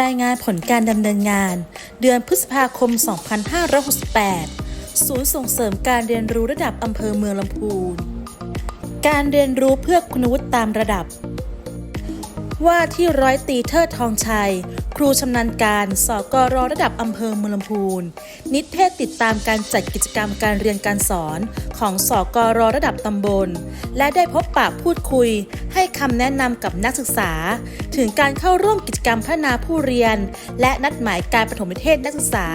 รายงานผลการดำเนินงาน เดือนพฤษภาคม 2568 ศูนย์ส่งเสริมการเรียนรู้ระดับอำเภอเมืองลำพูน การเรียนรู้เพื่อคุณวุฒิตามระดับ ว่าที่ร้อยตีเทิดทองชัย ครูชำนาญการสกรระดับอำเภอเมืองลำพูน นิเทศติดตามการจัดกิจกรรมการเรียนการสอนของสกรระดับตำบล และได้พบปะพูดคุย ให้คำแนะนำกับนักศึกษา ถึงการเข้าร่วมกิจกรรมพัฒนาผู้เรียน และนัดหมายการปฐมนิเทศนักศึกษา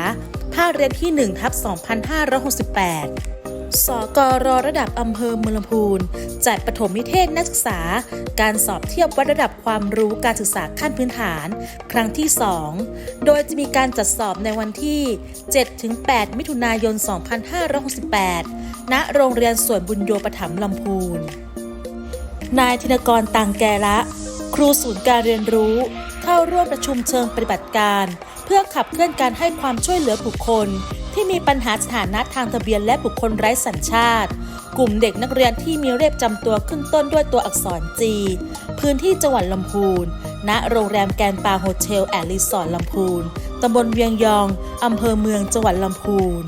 ภาคเรียนที่1ทับ2568 สกรระดับอำเภอเมืองลำพูนจัดปฐมนิเทศนักศึกษา การสอบเทียบวัดระดับความรู้การศึกษาขั้นพื้นฐาน ครั้งที่ 2 โดยจะมีการจัดสอบในวันที่ 7-8 มิถุนายน 2568 ณ โรงเรียนสวนบุญโยปถัมลำพูน นายธินกรตังแกละ ครูศูนย์การเรียนรู้ เข้าร่วมประชุมเชิงปฏิบัติการ เพื่อขับเคลื่อนการให้ความช่วยเหลือบุคคล ที่มีปัญหาสถานะทางทะเบียนและบุคคลไร้สัญชาติ กลุ่มเด็กนักเรียนที่มีเลขจำตัวขึ้นต้นด้วยตัวอักษรจี พื้นที่จังหวัดลำพูน ณ โรงแรมแกนด์ปาโฮเทลแอนด์รีสอร์ทลำพูน ตำบลเวียงยอง อำเภอเมืองจังหวัดลำพูน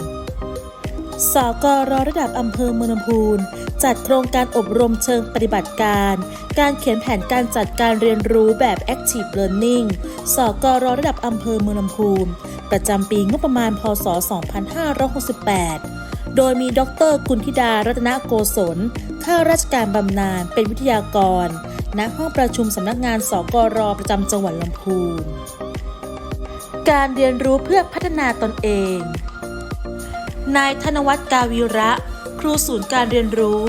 สกรระดับอำเภอเมืองลำพูน จัดโครงการอบรมเชิงปฏิบัติการ การเขียนแผนการจัดการเรียนรู้แบบ Active Learning สกรระดับอำเภอเมืองลำพูน ประจำปีงบประมาณ พศ 2568 โดยมีดรกุลธิดารัตนโกศล ข้าราชการบำนาญเป็นวิทยากร ณ ห้องประชุมสำนักงานสกรประจำจังหวัดลำพูน การเรียนรู้เพื่อพัฒนาตนเอง นายธนวัฒน์กาวีระ ครูศูนย์การเรียนรู้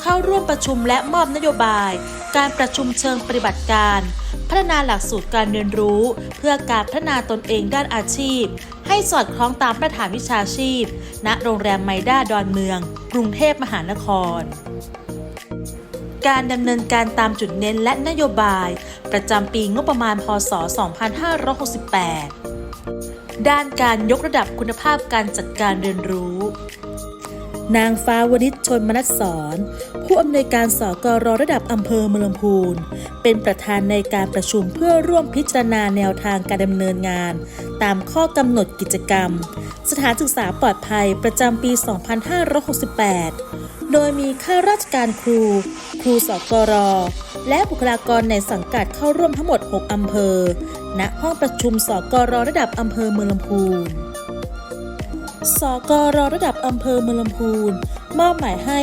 เข้าร่วมประชุมและมอบนโยบาย การประชุมเชิงปฏิบัติการ พัฒนาหลักสูตรการเรียนรู้ เพื่อการพัฒนาตนเองด้านอาชีพ ให้สอดคล้องตามมาตรฐานวิชาชีพ ณ โรงแรมไมด้าดอนเมือง กรุงเทพมหานคร การดำเนินการตามจุดเน้นและนโยบาย ประจำปีงบประมาณ พศ 2568 ด้านการยกระดับคุณภาพการจัดการเรียนรู้ นางฟ้าวณิชชนมนัสสอนผู้อำนวยการสกรระดับอำเภอเมืองลำพูน เป็นประธานในการประชุมเพื่อร่วมพิจารณาแนวทางการดำเนินงาน ตามข้อกำหนดกิจกรรม สถานศึกษาปลอดภัยประจำปี 2568 โดยมีข้าราชการครู ครูสกร และบุคลากรในสังกัดเข้าร่วมทั้งหมด 6 อำเภอ ณ ห้องประชุมสกรระดับอำเภอเมืองลำพูน สกรระดับอำเภอเมืองลำพูนมอบหมายให้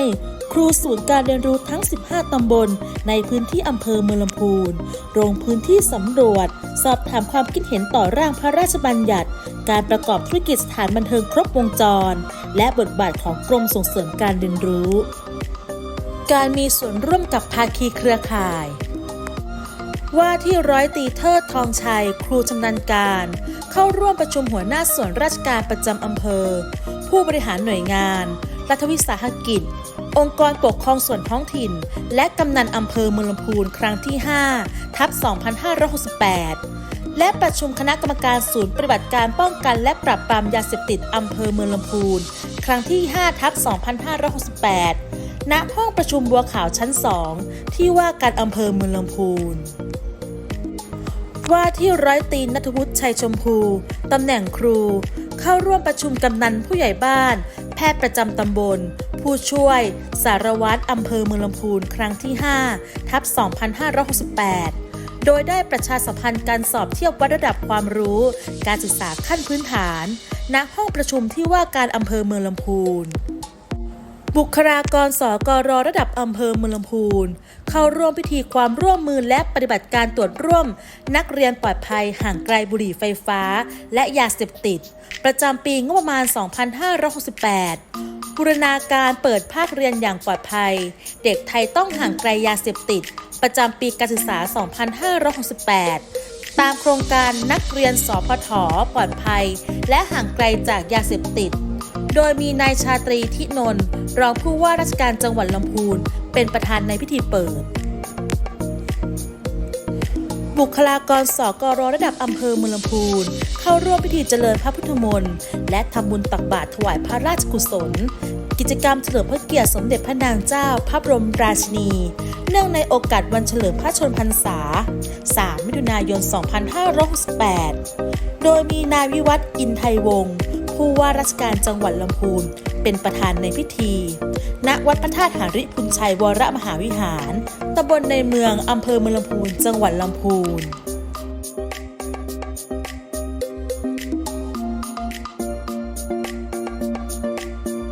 ครูศูนย์การเรียนรู้ทั้ง 15 ตำบล ในพื้นที่อำเภอเมืองลำพูนลงพื้นที่สำรวจ สอบถามความคิดเห็นต่อร่างพระราชบัญญัติ การประกอบธุรกิจสถานบันเทิงครบวงจร และบทบาทของกรมส่งเสริมการเรียนรู้ การมีส่วนร่วมกับภาคีเครือข่าย ว่าที่ร้อยตีเทิดทองชัย ครูชำนาญการ เข้าร่วมประชุมหัวหน้าส่วนราชการประจำอำเภอ ผู้บริหารหน่วยงาน รัฐวิสาหกิจ องค์กรปกครองส่วนท้องถิ่น และกำนันอำเภอเมืองลำพูนครั้งที่ 5 ทับ 2568 และประชุมคณะกรรมการศูนย์ปฏิบัติการป้องกันและปราบปรามยาเสพติดอำเภอเมืองลำพูน ครั้งที่ 5 ทับ 2568ณห้องประชุมบัวขาวชั้น 2 ที่ว่าการอำเภอเมืองลำพูน ว่าที่ร้อยตรีนัทวุฒิชัยชมพูตำแหน่งครู เข้าร่วมประชุมกำนันผู้ใหญ่บ้าน แพทย์ประจำตำบล ผู้ช่วย สารวัตรอำเภอเมืองลำพูนครั้งที่ 5 ทับ 2568 โดยได้ประชาสัมพันธ์การสอบเทียบวัดระดับความรู้ การศึกษาขั้นพื้นฐาน ณ ห้องประชุมที่ว่าการอำเภอเมืองลำพูน บุคลากรสกรระดับอำเภอเมืองลำพูน เข้าร่วมพิธีความร่วมมือและปฏิบัติการตรวจร่วม นักเรียนปลอดภัยห่างไกลบุหรี่ไฟฟ้า และยาเสพติด ประจำปีงบประมาณ 2568 บูรณาการเปิดภาคเรียนอย่างปลอดภัย เด็กไทยต้องห่างไกลยาเสพติด ประจำปีการศึกษา 2568ตามโครงการนักเรียนสพทปลอดภัย และห่างไกลจากยาเสพติด โดยมีนายชาตรีทินนท์รองผู้ว่าราชการจังหวัดลำพูน เป็นประธานในพิธีเปิด บุคลากรสกรระดับอำเภอเมืองลำพูน เข้าร่วมพิธีเจริญพระพุทธมนต์และทำบุญตักบาตรถวายพระราชกุศล กิจกรรมเฉลิมพระเกียรติสมเด็จพระนางเจ้า พระบรมราชินี เนื่องในโอกาสวันเฉลิมพระชนพรรษา 3 มิถุนายน 2568 โดยมีนายวิวัฒน์อินไทยวงศ์ ผู้ว่าราชการจังหวัดลำพูนเป็นประธานในพิธี ณ วัดพระธาตุหาริพุนชัยวรมหาวิหาร ตำบลในเมืองอำเภอเมืองลำพูน จังหวัดลำพูน